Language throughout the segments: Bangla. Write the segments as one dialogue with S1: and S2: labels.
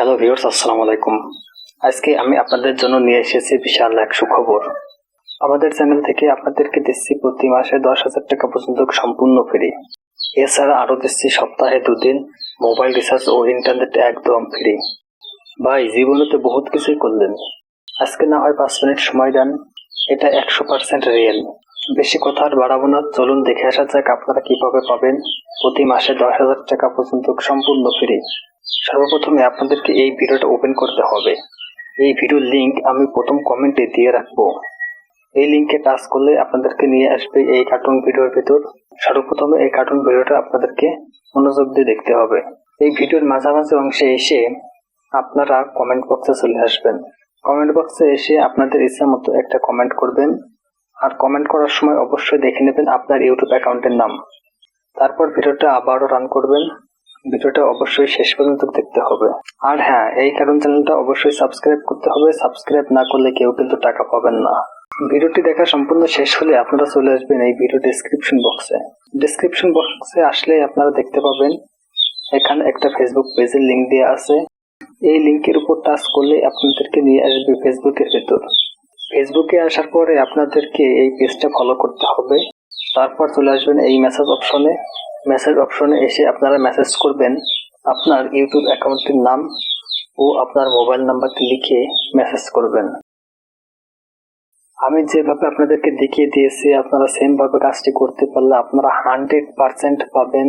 S1: হ্যালো ভিউয়ার্স আসসালামু আলাইকুম। আজকে আমি আপনাদের জন্য নিয়ে এসেছি বিশাল এক সুখবর। আমাদের চ্যানেল থেকে আপনাদেরকে দিচ্ছি প্রতি মাসে দশ হাজার টাকা পর্যন্ত সম্পূর্ণ ফ্রি। এছাড়া আরও দিচ্ছি সপ্তাহে দুদিন মোবাইল রিচার্জ ও ইন্টারনেট একদম ফ্রি। ভাই জীবনে বহুত কিছুই করলেন। আজকে না হয় পাঁচ মিনিট সময় দেন। এটা একশো পার্সেন্ট রিয়েল। বেশি কথা আর বাড়াবো না। চলুন দেখে আসা যাক আপনারা কীভাবে পাবেন। প্রতি মাসে দশ হাজার টাকা পর্যন্ত সম্পূর্ণ ফ্রি। সর্বপ্রথমে আপনাদেরকে এই ভিডিওটা ওপেন করতে হবে। এই ভিডিওর লিংক আমি প্রথম কমেন্টে দিয়ে রাখব। এই লিংকে টাচ করলে আপনাদেরকে নিয়ে আসবে এই কার্টুন ভিডিওর ভিতর। সর্বপ্রথমে এই কার্টুন ভিডিওটা আপনাদেরকে মনোযোগ দিয়ে দেখতে হবে। এই ভিডিওর মাঝামাঝি অংশে এসে আপনারা কমেন্ট বক্সে চলে আসবেন। কমেন্ট বক্সে এসে আপনাদের ইচ্ছা মতো একটা কমেন্ট করবেন। আর কমেন্ট করার সময় অবশ্যই দেখে নেবেন আপনার ইউটিউব অ্যাকাউন্টের নাম। তারপর ভিডিওটা আবারও রান করবেন। ভিডিওটা অবশ্যই শেষ পর্যন্ত দেখতে হবে। আর হ্যাঁ এই কারণ চ্যানেলটা অবশ্যই সাবস্ক্রাইব করতে হবে। সাবস্ক্রাইব না করলে কেউ কিন্তু টাকা পাবেন না। ভিডিওটি দেখা সম্পূর্ণ শেষ হলে আপনারা চলে আসবেন এই ভিডিও ডিসক্রিপশন বক্সে ডেসক্রিপশন বক্সে আসলে আপনারা দেখতে পাবেন, এখানে একটা ফেসবুক পেজের লিঙ্ক দেওয়া আছে। এই লিংকের উপর টাচ করলে আপনাদেরকে নিয়ে আসবে ফেসবুকের ভেতর। ফেসবুকে আসার পরে আপনাদেরকে এই পেজটা ফলো করতে হবে। তারপর চলে আসবেন এই মেসেজ অপশনে মেসেজ অপশনে এসে আপনারা মেসেজ করবেন আপনার ইউটিউব অ্যাকাউন্টের নাম ও আপনার মোবাইল নাম্বারটি লিখে মেসেজ করবেন। আমি যেভাবে আপনাদেরকে দেখিয়ে দিয়েছি, আপনারা সেমভাবে কাজটি করতে পারলে আপনারা হান্ড্রেড পার্সেন্ট পাবেন।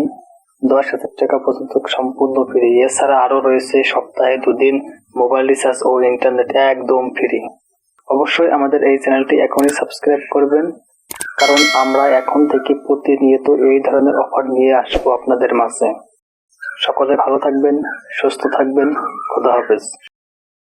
S1: দশ হাজার টাকা পর্যন্ত সম্পূর্ণ ফ্রি এছাড়া আরও রয়েছে সপ্তাহে দুদিন মোবাইল রিচার্জ ও ইন্টারনেট একদম ফ্রি অবশ্যই আমাদের এই চ্যানেলটি এখনই সাবস্ক্রাইব করবেন। কারণ আমরা এখন থেকে প্রতিনিয়ত এই ধরনের অফার নিয়ে আসব আপনাদের মাঝে। সকলে ভালো থাকবেন, সুস্থ থাকবেন, খোদা হাফেজ।